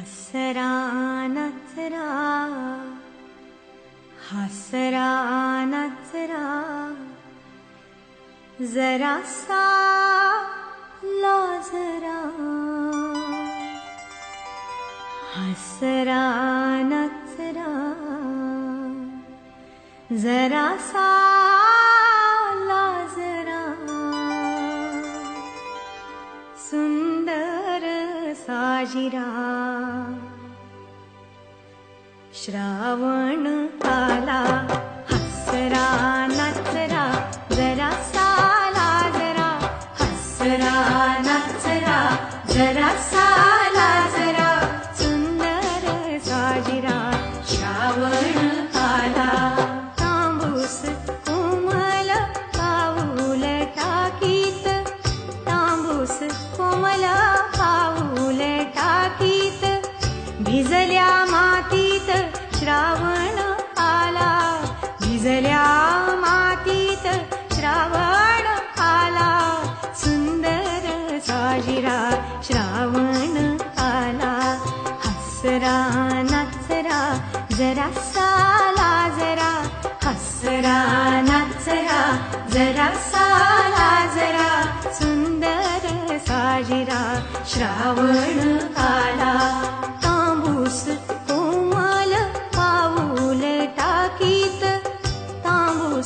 हसरा नचरा हसरा नचरा जरा सा लाजरा हसरा नचरा जरा सा सुन्दर साजिरा श्रावण आला हसरा नचरा जरा साला जरा। हसरा नचरा जरा साजिरा श्रावण आला तांबूस कोमल पाऊल टाकीत। तांबूस कोमल पाऊल टाकीत। भिजल्या मातीत श्रावण आला भिजल्या मातीत श्रावण आला सुंदर साजिरा श्रावण आला. हसरा नाचरा जरासा लाजरा जरा. हसरा नाचरा जरासा लाजरा जरा. सुंदर साजिरा श्रावण आला.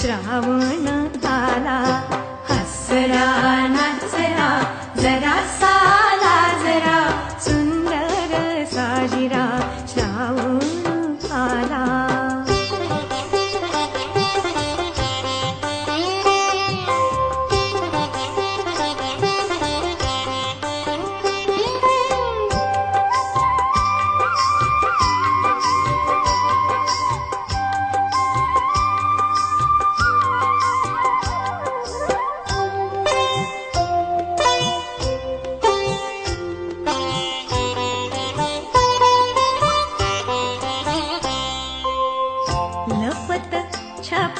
श्रावण हसरा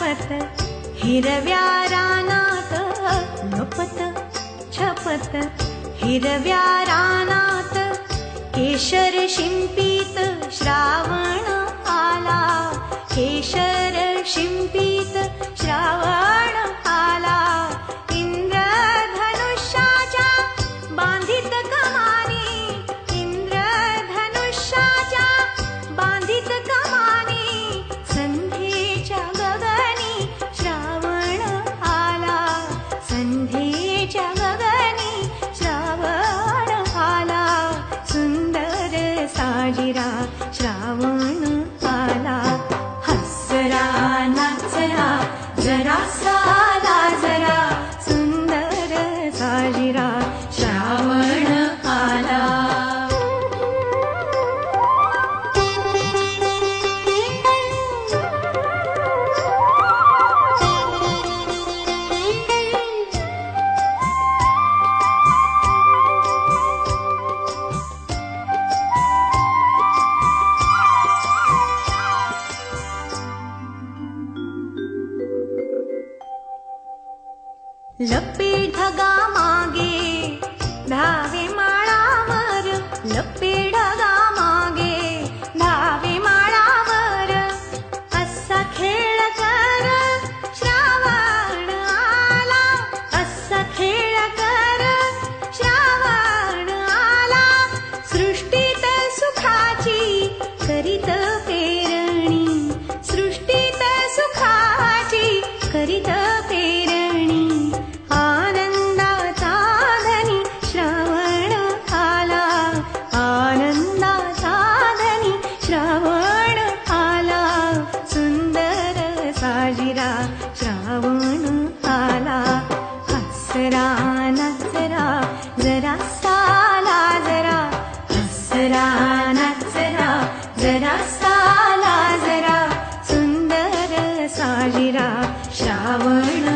हिरव्या रानात लपत छपत हिरव्या रानात केशर शिंपीत श्रावण आला केशर शिंपीत श्रावण आला जरा साला जरा लपे ढगा श्रावण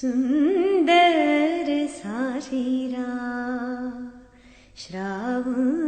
सुन्दर साशिरा श्रावण